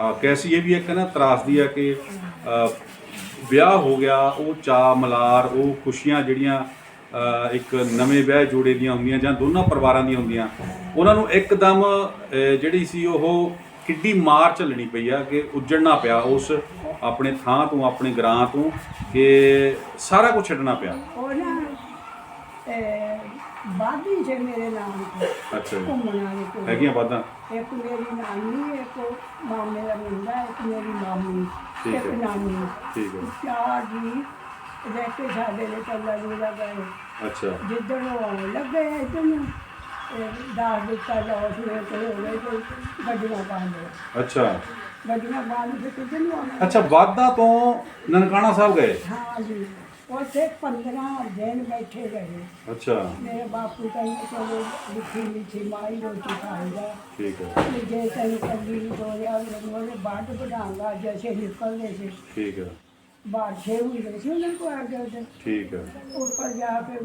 Speaker 1: ਆ ਕੈਸੀ ਇਹ ਵੀ ਇੱਕ ਨਾ ਤਰਾਸਦੀ ਆ ਕਿ ਅ, ਵਿਆਹ ਹੋ ਗਿਆ ਉਹ ਚਾ ਮਲਾਰ ਉਹ ਖੁਸ਼ੀਆਂ ਜਿਹੜੀਆਂ ਅ, ਇੱਕ ਨਵੇਂ ਵਿਆਹ ਜੋੜੇ ਦੀਆਂ ਹੁੰਦੀਆਂ ਜਾਂ ਦੋਨਾਂ ਪਰਿਵਾਰਾਂ ਦੀਆਂ ਹੁੰਦੀਆਂ ਉਹਨਾਂ ਨੂੰ ਇੱਕਦਮ ਅ, ਜਿਹੜੀ ਸੀ ਉਹ ਕਿੱਡੀ ਮਾਰ ਝੱਲਣੀ ਪਈ ਆ ਕਿ ਉੱਜੜਨਾ ਪਿਆ ਉਸ ਆਪਣੇ ਥਾਂ ਤੋਂ ਆਪਣੇ ਗ੍ਰਾਂ ਤੋਂ ਕਿ ਸਾਰਾ ਕੁਝ ਛੱਡਣਾ ਪਿਆ।
Speaker 2: ਉਹ ਨਾ ਬਾਦੀ ਜੇ ਮੇਰੇ ਨਾਮ ਤੇ
Speaker 1: ਅੱਛਾ ਜੀ।
Speaker 2: ਘੁੰਮਣ ਵਾਲੇ ਕੋਲ।
Speaker 1: ਹੈਗੀਆਂ ਵਾਦਾਂ
Speaker 2: ਇੱਕ ਮੇਰੀ ਨਾਨੀ ਇੱਕ ਮਾਮੇ ਦਾ ਮੁੰਡਾ ਇੱਕ ਮੇਰੀ ਮਾਮੀ
Speaker 1: ਠੀਕ
Speaker 2: ਇੱਕ
Speaker 1: ਹੈ।
Speaker 2: ਨਾਨੀ।
Speaker 1: ਠੀਕ ਹੈ।
Speaker 2: ਚਾਰ ਜੀ ਰਹਿ ਕੇ ਸਾਡੇ ਨੇ ਚੱਲਾ ਜੂਲਾ ਗਏ।
Speaker 1: ਅੱਛਾ।
Speaker 2: ਜਿੱਦਣ ਉਹ ਆਉਣ ਲੱਗੇ ਇੱਧਰ ਨੂੰ ਦਾਸ ਦਿੱਤਾ ਲੌਸ ਨੇ ਤੇ ਹੋ ਗਏ ਤੇ ਗੱਡੀਆਂ ਬੰਦ
Speaker 1: ਅੱਛਾ।
Speaker 2: ਗੱਡੀਆਂ ਬੰਦ ਫਿਰ ਕਿੱਧਰ ਨੂੰ ਆਉਣਾ
Speaker 1: ਅੱਛਾ ਵਾਦਾ ਤੋਂ ਨਨਕਾਣਾ ਸਾਹਿਬ ਗਏ?
Speaker 2: ਹਾਂ ਜੀ ਉੱਥੇ 15 ਦਿਨ ਬੈਠੇ ਰਹੇ
Speaker 1: ਅੱਛਾ।
Speaker 2: ਮੇਰੇ ਬਾਪੂ ਕਹਿੰਦੇ ਚਲੋ ਲਿਖੀ ਲਿਖੀ ਮਾਈ ਰੋਟੀ ਖਾਏਗਾ
Speaker 1: ਠੀਕ ਹੈ।
Speaker 2: ਤੇ ਜੇ ਤੈਨੂੰ ਕੱਲੀ ਨੂੰ ਦੋਰਿਆ ਉਹਨੇ ਬਾਅਦ ਵਧਾਉਂਗਾ ਜੈਸੇ ਨਿਕਲਦੇ ਸੀ
Speaker 1: ਠੀਕ ਹੈ।
Speaker 2: ਬਾਦਸ਼ਾਹ ਹੁੰਦੇ ਸੀ ਉਹਨਾਂ ਕੋਲ ਆ ਕੇ ਉਹਦੇ।
Speaker 1: ਠੀਕ ਹੈ।
Speaker 2: ਉੱਪਰ ਜਾ ਕੇ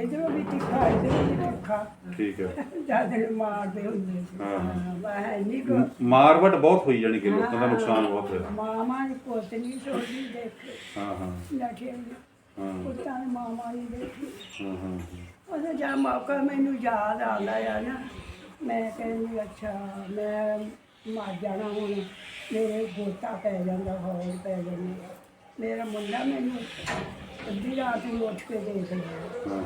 Speaker 2: ਇਧਰੋਂ ਵੀ ਤਿੱਖਾ ਇਧਰੋਂ ਵੀ ਤਿੱਖਾ।
Speaker 1: ਠੀਕ ਹੈ।
Speaker 2: ਜਦ ਮਾਰਦੇ ਹੁੰਦੇ ਸੀ।
Speaker 1: ਹਾਂ।
Speaker 2: ਹਾਂ। ਮੈਂ ਨਹੀਂ ਕੋ
Speaker 1: ਮਾਰਵਟ ਬਹੁਤ ਹੋਈ ਜਾਣੀ ਕਿ ਲੋਕਾਂ ਦਾ ਨੁਕਸਾਨ ਬਹੁਤ ਹੋਇਆ।
Speaker 2: ਮਾਮਾ ਦੀ ਪੁੱਤ ਨਹੀਂ ਸੋਚਦੀ ਦੇਖ।
Speaker 1: ਹਾਂ ਹਾਂ।
Speaker 2: ਨਠੇ
Speaker 1: ਹਾਂ।
Speaker 2: ਪੁੱਤਾਂ ਨੇ ਮਾਮਾ ਨਹੀਂ ਦੇਖੀ।
Speaker 1: ਹਾਂ ਹਾਂ
Speaker 2: ਉਹਦਾ ਜਾ ਮੌਕਾ ਮੈਨੂੰ ਯਾਦ ਆਉਂਦਾ ਆ ਨਾ ਮੈਂ ਕਹਿੰਦੀ ਅੱਛਾ ਮੈਂ ਮਰ ਜਾਣਾ ਹੁਣ। ਮੇਰੇ ਗੋਤਾ ਪੈ ਜਾਂਦਾ ਹੌਲ ਪੈ ਜਾਂਦੀ। ਮੇਰਾ ਮੁੰਡਾ ਮੈਨੂੰ ਅੱਧੀ ਰਾਤ ਨੂੰ ਉੱਠ ਕੇ ਦੇਖ ਲਿਆ।
Speaker 1: ਹਾਂ ਹਾਂ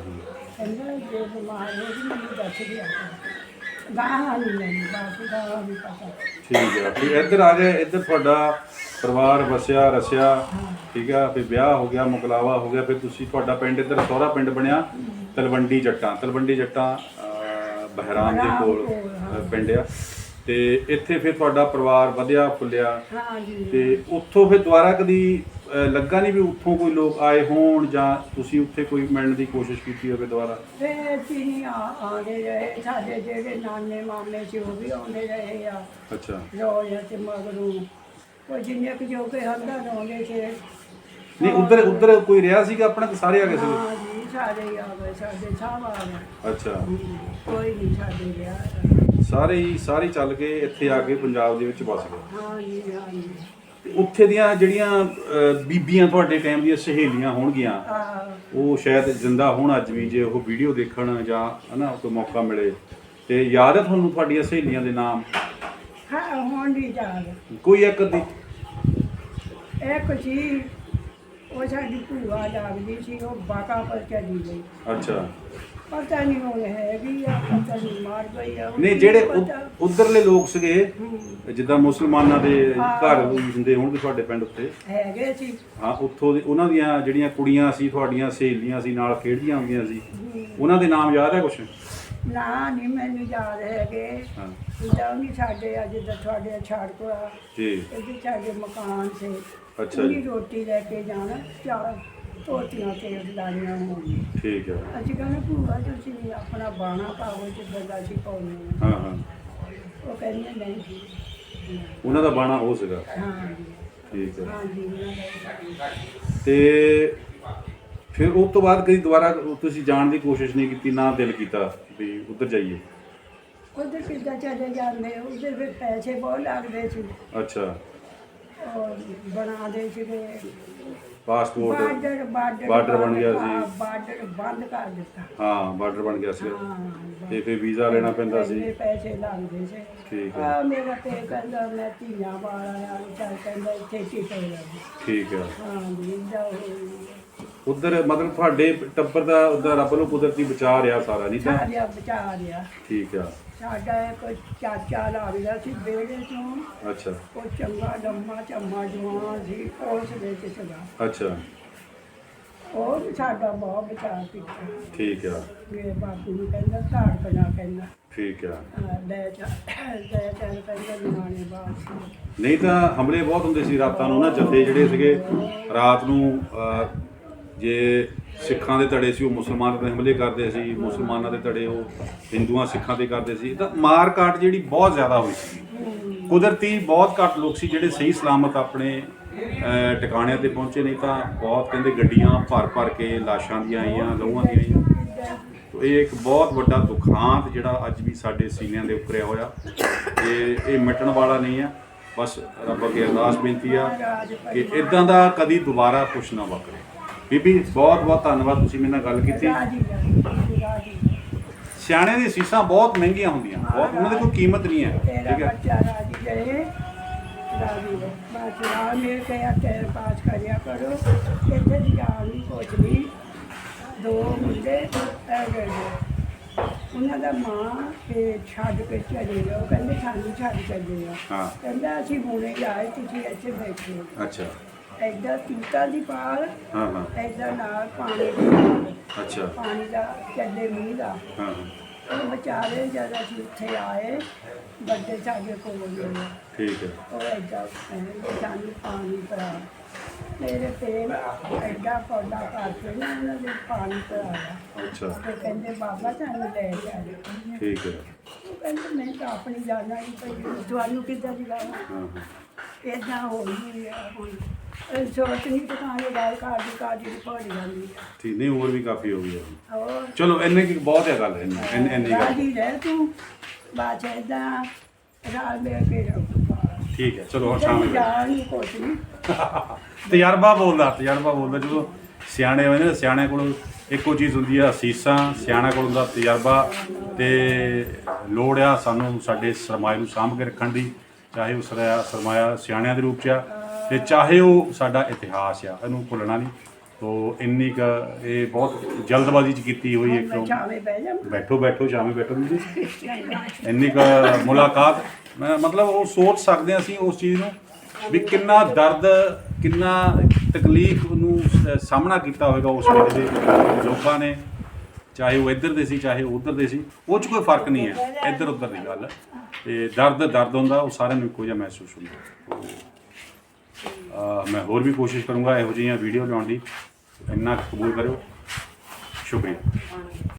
Speaker 2: ਕਹਿੰਦਾ ਜੇ ਬਿਮਾਰ ਹੋ ਗਈ ਮੈਨੂੰ ਦੱਸ ਦਿਆ ਗਾਹਾਂ ਨਹੀਂ ਮੈਨੂੰ ਬਾਕੀ ਗਾਹਾਂ ਨਹੀਂ ਪਤਾ।
Speaker 1: ਠੀਕ ਹੈ ਫਿਰ ਇੱਧਰ ਆ ਗਏ ਇੱਧਰ ਤੁਹਾਡਾ ਪਰਿਵਾਰ ਵਸਿਆ ਰਸਿਆ ਠੀਕ ਹੈ ਫਿਰ ਵਿਆਹ ਹੋ ਗਿਆ ਮੁਕਲਾਵਾ ਹੋ ਗਿਆ ਫਿਰ ਤੁਸੀਂ ਤੁਹਾਡਾ ਪਿੰਡ ਇੱਧਰ ਸਹੁਰਾ ਪਿੰਡ ਬਣਿਆ ਤਲਵੰਡੀ ਜੱਟਾਂ ਤਲਵੰਡੀ ਜੱਟਾਂ ਅਹ, ਬਹਿਰਾਮ ਦੇ ਕੋਲ ਅਹ, ਪਿੰਡ ਆ। ਤੇ ਇੱਥੇ ਫਿਰ ਤੁਹਾਡਾ ਪਰਿਵਾਰ ਵਧਿਆ ਫੁੱਲਿਆ।
Speaker 2: ਹਾਂ ਜੀ।
Speaker 1: ਤੇ ਉੱਥੋਂ ਫਿਰ ਦੁਬਾਰਾ ਕਦੀ ਲੱਗਾ ਨਹੀਂ ਵੀ ਉੱਥੋਂ ਕੋਈ ਲੋਕ ਆਏ ਹੋਣ ਜਾਂ ਤੁਸੀਂ ਉੱਥੇ ਕੋਈ ਮਿਲਣ ਦੀ ਕੋਸ਼ਿਸ਼ ਕੀਤੀ ਹੋਵੇ ਦੁਬਾਰਾ?
Speaker 2: ਫਿਰ ਚੀਨੀ ਆ ਆਉਂਦੇ ਰਹੇ ਸਾਡੇ ਜਿਹੜੇ ਨਾਨੇ ਮਾਮੇ ਸੀ ਉਹ ਵੀ ਆਉਂਦੇ ਰਹੇ ਆ।
Speaker 1: ਅੱਛਾ।
Speaker 2: ਰੋਇਆ ਤੇ ਮਗਰੋਂ ਉਹ ਜਿੰਨੇ ਕੁ ਜੋ ਕੇ ਹੰਦਾ ਰੋਂਦੇ ਸੀ
Speaker 1: ਨਹੀਂ ਉੱਧਰ ਉੱਧਰ ਕੋਈ ਰਿਹਾ ਸੀਗਾ ਆਪਣਾ ਕਿ ਸਾਰੇ ਆ ਗਏ ਸੀ?
Speaker 2: ਹਾਂ ਜੀ ਸਾਰੇ ਹੀ ਆ ਗਏ ਸਾਡੇ ਸਭ ਆ ਗਏ।
Speaker 1: ਅੱਛਾ।
Speaker 2: ਕੋਈ ਨਹੀਂ ਸਾਡੇ ਗਿਆ
Speaker 1: ਸਾਰੇ ਹੀ ਸਾਰੇ ਹੀ ਚੱਲ ਕੇ ਇੱਥੇ ਆ ਕੇ ਪੰਜਾਬ ਦੇ ਵਿੱਚ ਵਸ ਗਏ।
Speaker 2: ਹਾਂ ਜੀ ਹਾਂ ਜੀ।
Speaker 1: ਤੇ ਉੱਥੇ ਦੀਆਂ ਜਿਹੜੀਆਂ ਅਹ, ਬੀਬੀਆਂ ਤੁਹਾਡੇ ਟਾਈਮ ਦੀਆਂ ਸਹੇਲੀਆਂ ਹੋਣਗੀਆਂ ਉਹ ਸ਼ਾਇਦ ਜਿੰਦਾ ਹੋਣ ਅੱਜ ਵੀ ਜੇ ਉਹ ਵੀਡੀਓ ਦੇਖਣ ਜਾਂ ਹਨਾ ਕੋਈ ਮੌਕਾ ਮਿਲੇ। ਤੇ ਯਾਦ ਹੈ ਤੁਹਾਨੂੰ ਤੁਹਾਡੀਆਂ ਸਹੇਲੀਆਂ ਦੇ ਨਾਮ?
Speaker 2: ਹਾਂ ਹੁਣ ਨਹੀਂ ਯਾਦ।
Speaker 1: ਕੋਈ ਇੱਕ ਅੱਧੀ?
Speaker 2: ਇੱਕ ਸੀ ਉਹ ਸਾਡੀ ਭੂਆ ਲੱਗਦੀ ਸੀ ਉਹ ਬਾਕਾ ਪਰ ਚਲੀ ਗਈ।
Speaker 1: ਅੱਛਾ।
Speaker 2: ਪਤਾ ਨਹੀਂ ਉਹ ਹੈਗੀ ਆ ਪਤਾ ਨਹੀਂ ਮਾਰ ਗਈ ਆ।
Speaker 1: ਨਹੀਂ ਜਿਹੜੇ। ਉੱਧਰਲੇ ਲੋਕ ਸੀਗੇ ਜਿੱਦਾਂ ਮੁਸਲਮਾਨਾਂ ਦੇ। ਘਰ ਹੁੰਦੇ ਹੋਣਗੇ ਤੁਹਾਡੇ ਪਿੰਡ ਉੱਤੇ।
Speaker 2: ਹੈਗੇ ਸੀ।
Speaker 1: ਹਾਂ ਉੱਥੋਂ ਦੇ ਉਹਨਾਂ ਦੀਆਂ ਜਿਹੜੀਆਂ ਕੁੜੀਆਂ ਸੀ ਤੁਹਾਡੀਆਂ ਸਹੇਲੀਆਂ ਸੀ ਨਾਲ ਖੇਡਦੀਆਂ ਹੁੰਦੀਆਂ ਸੀ। ਉਹਨਾਂ ਦੇ ਨਾਮ ਯਾਦ ਹੈ ਕੁਛ?
Speaker 2: ਨਾ ਨਹੀਂ ਮੈਨੂੰ ਯਾਦ ਹੈਗੇ।
Speaker 1: ਹਾਂ।
Speaker 2: ਜਿੱਦਾਂ ਨਹੀਂ ਸਾਡੇ ਅੱਜ ਦਾ ਤੁਹਾਡੇ ਛਾੜ ਕੋ
Speaker 1: ਜੀ।
Speaker 2: ਇਹਦੇ ਸਾਡੇ ਮਕਾਨ ਸੇ।
Speaker 1: ਅੱਛਾ ਜੀ।
Speaker 2: ਰੋਟੀ ਲੈ ਕੇ ਜਾਣਾ ਚਾਰ ਧੋਤੀਆਂ ਤੇ ਲਾਣੀਆਂ ਹੋਣਗੀਆਂ
Speaker 1: ਠੀਕ ਹੈ।
Speaker 2: ਅਸੀਂ ਕਹਿੰਦੇ ਭੂਆ ਤੁਸੀਂ ਆਪਣਾ ਬਾਣਾ ਪਾਵੋ ਜਿੱਦਾਂ ਦਾ ਅਸੀਂ ਪਾਉਂਦੇ ਹਾਂ।
Speaker 1: ਹਾਂ ਹਾਂ।
Speaker 2: ਉਹ ਕਹਿੰਦੇ ਨਹੀਂ
Speaker 1: ਉਹਨਾਂ ਦਾ ਬਾਣਾ ਉਹ ਸੀਗਾ।
Speaker 2: ਹਾਂ।
Speaker 1: ਠੀਕ ਹੈ।
Speaker 2: ਉਹਨਾਂ ਦਾ
Speaker 1: ਤੇ ਫਿਰ ਉਸ ਤੋਂ ਬਾਅਦ ਕਦੀ ਦੁਬਾਰਾ ਤੁਸੀਂ ਜਾਣ ਦੀ ਕੋਸ਼ਿਸ਼ ਨਹੀਂ ਕੀਤੀ ਨਾ ਦਿਲ ਕੀਤਾ ਵੀ ਉੱਧਰ ਜਾਈਏ?
Speaker 2: ਉਧਰ ਕਿੱਦਾਂ ਚਲੇ ਜਾਂਦੇ? ਉਧਰ ਫਿਰ ਪੈਸੇ ਬਹੁਤ ਲੱਗਦੇ ਸੀ।
Speaker 1: ਅੱਛਾ।
Speaker 2: ਔਰ ਬਣਾਦੇ ਸੀਗੇ।
Speaker 1: ਪਾਸਪੋਰਟ
Speaker 2: ਬਾਰਡਰ ਬਾਰਡਰ
Speaker 1: ਬਾਰਡਰ ਬਣ ਗਿਆ ਸੀ।
Speaker 2: ਹਾਂ, ਬਾਰਡਰ ਬੰਦ ਕਰ ਦਿੱਤਾ।
Speaker 1: ਹਾਂ ਬਾਰਡਰ ਬਣ ਗਿਆ ਸੀ।
Speaker 2: ਹਾਂ
Speaker 1: ਤੇ ਫਿਰ ਵੀਜ਼ਾ ਲੈਣਾ ਪੈਂਦਾ ਸੀ।
Speaker 2: ਇੰਨੇ ਪੈਸੇ ਲੱਗਦੇ ਸੀ।
Speaker 1: ਠੀਕ ਹੈ।
Speaker 2: ਆ ਮੇਰਾ ਤੇ ਕਹਿੰਦਾ ਮੈਂ ਧੀਆਂ ਵਾਲਾ ਆ ਚੱਲ ਕਹਿੰਦਾ ਇੱਥੇ ਟਿਕੋ ਲੱਗੀ
Speaker 1: ਠੀਕ ਹੈ।
Speaker 2: ਹਾਂ ਵੀ ਜਾਓ
Speaker 1: ਉਧਰ ਮਤਲਬ ਤੁਹਾਡੇ ਟੱਬਰ ਦਾ ਉਧਰ ਰੱਬ ਨੂੰ ਕੁਦਰਤੀ ਬਚਾ ਰਿਹਾ ਸਾਰਾ ਨਹੀਂ ਤਾਂ?
Speaker 2: ਸਾਰਿਆ ਬਚਾ ਲਿਆ
Speaker 1: ਠੀਕ ਆ।
Speaker 2: ਸਾਡਾ ਇੱਕ ਚਾਚਾ ਲੱਗਦਾ ਸੀ ਬੇੜੇ ਤੋਂ।
Speaker 1: ਅੱਛਾ।
Speaker 2: ਉਹ ਚੰਗਾ ਲੰਮਾ ਚੰਮਾ ਜਵਾਨ ਸੀ ਉਸ ਵਿੱਚ ਚਲਾ
Speaker 1: ਅੱਛਾ।
Speaker 2: ਉਹ ਵੀ ਸਾਡਾ ਬਹੁਤ ਬਚਾ ਕੀਤਾ।
Speaker 1: ਠੀਕ ਆ।
Speaker 2: ਮੇਰੇ ਬਾਪੂ ਨੂੰ ਕਹਿੰਦਾ ਧਾੜ ਬਣਾ ਕਹਿੰਦਾ
Speaker 1: ਠੀਕ ਆ।
Speaker 2: ਲੈ ਜਾ ਲੈ ਚੱਲ ਕਹਿੰਦਾ ਨਿਆਣੇ ਬਾਸ
Speaker 1: ਨਹੀਂ ਤਾਂ ਹਮਲੇ ਬਹੁਤ ਹੁੰਦੇ ਸੀ ਰਾਤਾਂ ਨੂੰ ਨਾ ਜੱਥੇ ਜਿਹੜੇ ਸੀਗੇ ਰਾਤ ਨੂੰ ਅਹ, ਜੇ ਸਿੱਖਾਂ ਦੇ ਧੜੇ ਸੀ, ਉਹ ਮੁਸਲਮਾਨਾਂ ਤੇ ਹਮਲੇ ਕਰਦੇ ਸੀ, ਮੁਸਲਮਾਨਾਂ ਦੇ ਧੜੇ ਉਹ ਹਿੰਦੂਆਂ ਸਿੱਖਾਂ ਤੇ ਕਰਦੇ ਸੀ, ਤਾਂ ਮਾਰ ਕਾਟ ਜਿਹੜੀ ਬਹੁਤ ਜ਼ਿਆਦਾ ਹੋਈ ਸੀ। ਕੁਦਰਤੀ ਬਹੁਤ ਘੱਟ ਲੋਕ ਸੀ ਜਿਹੜੇ ਸਹੀ ਸਲਾਮਤ ਆਪਣੇ ਟਿਕਾਣਿਆਂ ਤੇ ਪਹੁੰਚੇ, ਨਹੀਂ ਤਾਂ ਬਹੁਤ ਕਹਿੰਦੇ ਗੱਡੀਆਂ ਭਰ ਭਰ ਕੇ ਲਾਸ਼ਾਂ ਦੀਆਂ ਆਈਆਂ ਲਹੂਆਂ ਦੀਆਂ ਆਈਆਂ। ਤੋ ਇਹ ਇੱਕ ਬਹੁਤ ਵੱਡਾ ਦੁਖਾਂਤ ਜਿਹੜਾ ਅੱਜ ਵੀ ਸਾਡੇ ਸੀਨਿਆਂ ਦੇ ਉੱਪਰਿਆ ਹੋਇਆ। ਇਹ ਇਹ ਮਿਟਣ ਵਾਲਾ ਨਹੀਂ ਆ ਬਸ ਰੱਬ ਅੱਗੇ ਅਰਦਾਸ ਬੇਨਤੀ ਆ ਕਿ ਇਦਾਂ ਦਾ ਕਦੀ ਦੁਬਾਰਾ ਕੁਛ ਨਾ ਵਾਪਰੇ। ਬੀਬੀ ਬਹੁਤ ਬਹੁਤ ਧੰਨਵਾਦ ਤੁਸੀਂ ਮੇਰੇ ਨਾਲ ਗੱਲ ਕੀਤੀ। ਸਿਆਣਿਆਂ ਦੀਆਂ ਸੀਸਾਂ ਬਹੁਤ ਮਹਿੰਗੀਆਂ ਹੁੰਦੀਆਂ। ਬਹੁਤ ਉਹਨਾਂ ਦੀ ਕੋਈ ਕੀਮਤ ਨਹੀਂ ਹੈ। ਠੀਕ ਹੈ।
Speaker 2: ਬੱਚਾ ਰਾਜੀ ਰਹੇ ਰਾਜੀ ਰਹੇ। ਬਸ ਰਾਹ ਮਿਲ ਕੇ ਆ ਟੈਰ ਪਾਸ ਕਰਿਆ ਕਰੋ। ਇੱਥੇ ਦੀ ਜਾਣ ਨਹੀਂ ਕੁਛ ਨਹੀਂ ਦੋ ਮੁੰਡੇ ਐ ਗਏ। ਉਹਨਾਂ ਦਾ ਮਾਂ ਤੇ ਛੱਡ ਕੇ ਚਲੇ ਉਹ ਕਹਿੰਦੇ ਸਾਨੂੰ ਛੱਡ ਚੱਲੇ
Speaker 1: ਹਾਂ।
Speaker 2: ਕਹਿੰਦਾ ਅਸੀਂ ਹੁਣੇ ਆਏ ਤੁਸੀਂ ਇੱਥੇ ਬੈਠੇ।
Speaker 1: ਅੱਛਾ।
Speaker 2: ਐਡਾ ਤੀਤਾ ਦੀ ਪਾਲ
Speaker 1: ਹਾਂ ਹਾਂ।
Speaker 2: ਐਡਾ ਨਾਲ ਪਾਣੀ ਦੀ ਪਾਲ।
Speaker 1: ਅੱਛਾ।
Speaker 2: ਪਾਣੀ ਦਾ ਚੱਲੇ ਮੀਂਹ ਦਾ।
Speaker 1: ਹਾਂ ਹਾਂ,
Speaker 2: ਉਹ ਵਿਚਾਰੇ ਜਦ ਅਸੀਂ ਉੱਥੇ ਆਏ ਵੱਡੇ ਸਾਡੇ ਕੋਲ ਗਏ
Speaker 1: ਠੀਕ ਹੈ।
Speaker 2: ਉਹ ਐਡਾ ਕਹਿੰਦੇ ਸਾਨੂੰ ਪਾਣੀ ਪਿਆ ਮੇਰੇ ਪੇਰ ਐਡਾ ਪੌਦਾ ਕਰਕੇ ਨਾ ਉਹਨਾਂ ਦੇ ਪਾਣੀ ਪਿਆਇਆ
Speaker 1: ਅੱਛਾ।
Speaker 2: ਤੇ ਕਹਿੰਦੇ ਬਾਬਾ ਸਾਨੂੰ ਲੈ ਜਾ
Speaker 1: ਠੀਕ ਹੈ।
Speaker 2: ਉਹ ਕਹਿੰਦੇ ਮੈਂ ਤਾਂ ਆਪਣੀ ਜਾਣਾ ਹੀ ਪਈ ਤੁਹਾਨੂੰ ਕਿੱਦਾਂ ਦੀ
Speaker 1: ਹਾਂ ਹਾਂ।
Speaker 2: ਇਦਾਂ ਹੋ ਗਈ ਆ ਹੁਣ ਇਹ ਸੋਚ ਨਹੀਂ ਟਿਕਾਣੇ ਗੱਲ ਕਰਦੀ ਕਰਦੀ ਦੀ ਪੜੀ ਜਾਂਦੀ
Speaker 1: ਠੀਕ ਨਹੀਂ ਉਮਰ ਵੀ ਕਾਫੀ ਹੋ ਗਈ ਹੈ
Speaker 2: ਆ ਹੋਰ?
Speaker 1: ਚਲੋ ਇੰਨੇ ਕੀ ਬਹੁਤ ਹੈ ਗੱਲ ਇੰਨੀ ਇੰਨੀ- ਇੰਨੀ ਗੱਲ।
Speaker 2: ਰਾਜੀ ਰਹਿ ਤੂੰ ਬਾਅਦ ਇਦਾਂ ਰਾਲ ਮੇਰੇ ਕੇ ਰਹੂਗਾ
Speaker 1: ਠੀਕ ਹੈ ਚਲੋ ਹੁਣ ਸ਼ਾਮ ਨੂੰ
Speaker 2: ਜਾਣ ਨਹੀਂ ਕੁਛ ਨਹੀਂ।
Speaker 1: ਤਜਰਬਾ ਬੋਲਦਾ ਤਜਰਬਾ ਬੋਲਦਾ ਜਦੋਂ ਸਿਆਣੇ ਹੋਏ ਨੇ ਸਿਆਣਿਆਂ ਕੋਲ ਇੱਕੋ ਚੀਜ਼ ਹੁੰਦੀ ਆ ਅਸੀਸਾਂ ਸਿਆਣਾ ਕੋਲ ਹੁੰਦਾ ਤਜਰਬਾ ਤੇ ਲੋੜ ਆ ਸਾਨੂੰ ਸਾਡੇ ਸਰਮਾਏ ਨੂੰ ਸਾਂਭ ਕੇ ਰੱਖਣ ਦੀ। ਚਾਹੇ ਉਹ ਸਰਮਾਇਆ ਸਰਮਾਇਆ ਸਿਆਣਿਆਂ ਦੇ ਰੂਪ ਚ ਆ ਤੇ ਚਾਹੇ ਉਹ ਸਾਡਾ ਇਤਿਹਾਸ ਆ ਇਹਨੂੰ ਭੁੱਲਣਾ ਨਹੀਂ। ਤੋ ਇੰਨੀ ਕ ਇਹ ਬਹੁਤ ਜਲਦਬਾਜ਼ੀ ਚ ਕੀਤੀ ਹੋਈ
Speaker 2: ਮੈਂ
Speaker 1: ਇੱਕ
Speaker 2: ਬਹਿ ਜਾ
Speaker 1: ਬੈਠੋ ਬੈਠੋ ਸ਼ਾਮੇ ਬੈਠੋ ਜੀ ਇੰਨੀ ਕੁ ਮੁਲਾਕਾਤ ਮੈਂ ਮਤਲਬ ਉਹ ਸੋਚ ਸਕਦੇ ਹਾਂ ਅਸੀਂ ਉਸ ਚੀਜ਼ ਨੂੰ ਵੀ ਕਿੰਨਾ ਦਰਦ ਕਿੰਨਾ ਤਕਲੀਫ ਨੂੰ ਸ- ਸਾਹਮਣਾ ਕੀਤਾ ਹੋਵੇਗਾ ਉਸ ਵੇਲੇ ਦੇ ਲੋਕਾਂ ਨੇ ਚਾਹੇ ਉਹ ਇੱਧਰ ਦੇ ਸੀ ਚਾਹੇ ਉਹ ਉੱਧਰ ਦੇ ਸੀ। ਉਹ 'ਚ ਕੋਈ ਫ਼ਰਕ ਨਹੀਂ ਹੈ ਇੱਧਰ ਉੱਧਰ ਦੀ ਗੱਲ ਹੈ। ਤੇ ਦਰਦ ਦਰਦ ਹੁੰਦਾ, ਉਹ ਸਾਰਿਆਂ ਨੂੰ ਇੱਕੋ ਜਿਹਾ ਮਹਿਸੂਸ ਹੁੰਦਾ। ਅਹ ਮੈਂ ਹੋਰ ਵੀ ਕੋਸ਼ਿਸ਼ ਕਰੂੰਗਾ ਇਹੋ ਜਿਹੀਆਂ ਵੀਡੀਓ ਲਿਆਉਣ ਦੀ। ਇੰਨਾ ਕਬੂਲ ਕਰਿਓ। ਸ਼ੁਕਰੀਆ।